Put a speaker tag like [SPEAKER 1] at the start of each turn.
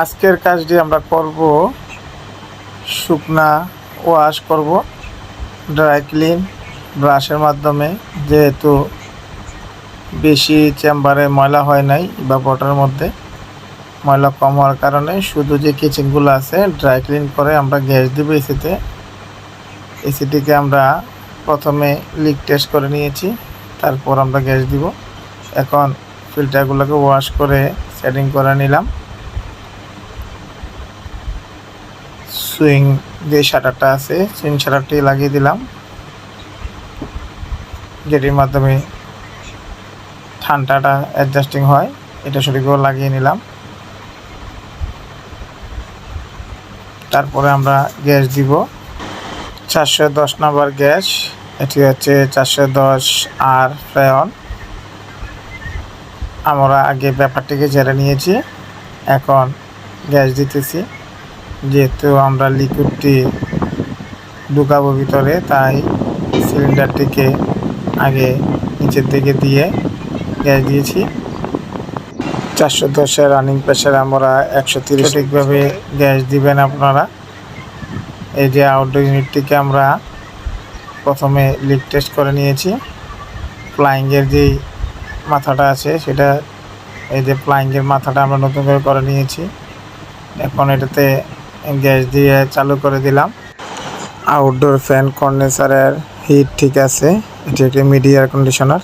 [SPEAKER 1] আজকের কাজটি আমরা করব শুকনা ওয়াশ করব ড্রাই ক্লিন ব্রাশের মাধ্যমে। যেহেতু বেশি চেম্বারে ময়লা হয় নাই বা বটার মধ্যে, ময়লা কম হওয়ার কারণে শুধু যে কিচেনগুলো আছে ড্রাই ক্লিন করে আমরা গ্যাস দিব এসিতে এসিটিকে আমরা প্রথমে লিক টেস্ট করে নিয়েছি, তারপর আমরা গ্যাস দিব। এখন ফিল্টারগুলোকে ওয়াশ করে সেটিং করে নিলাম। সুইং যে শাটারটা আছে, সুইং শাটারটি লাগিয়ে দিলাম। যেটির মাধ্যমে ঠান্ডাটা অ্যাডজাস্টিং হয়, এটা সঠিকভাবে লাগিয়ে নিলাম। তারপরে আমরা গ্যাস দিব। চারশো দশ নম্বর গ্যাস, এটি হচ্ছে চারশো দশ আর ফ্রায়ন। আমরা আগে ব্যাপারটিকে জেনে নিয়েছি, এখন গ্যাস দিতেছি। যেহেতু আমরা লিকুইডটি ঢুকাবো ভিতরে তাই সিলিন্ডারটিকে আগে নিচের দিকে দিয়ে গ্যাস দিয়েছি। চারশো দশের রানিং প্রেশার আমরা একশো তিরিশ ঠিকভাবে গ্যাস দিবেন আপনারা। এই যে আউটডোর ইউনিটটিকে আমরা প্রথমে লিক টেস্ট করে নিয়েছি। ফ্লাইংয়ের যেই মাথাটা আছে সেটা এই যে ফ্লাইংয়ের মাথাটা আমরা নতুন করে করে নিয়েছি। এখন এটাতে গ্যাস দিয়ে চালু করে দিলাম। আউটডোর ফ্যান কন্ডেন্সারের হিট ঠিক আছে। এটি একটি মিডিয়ার কন্ডিশনার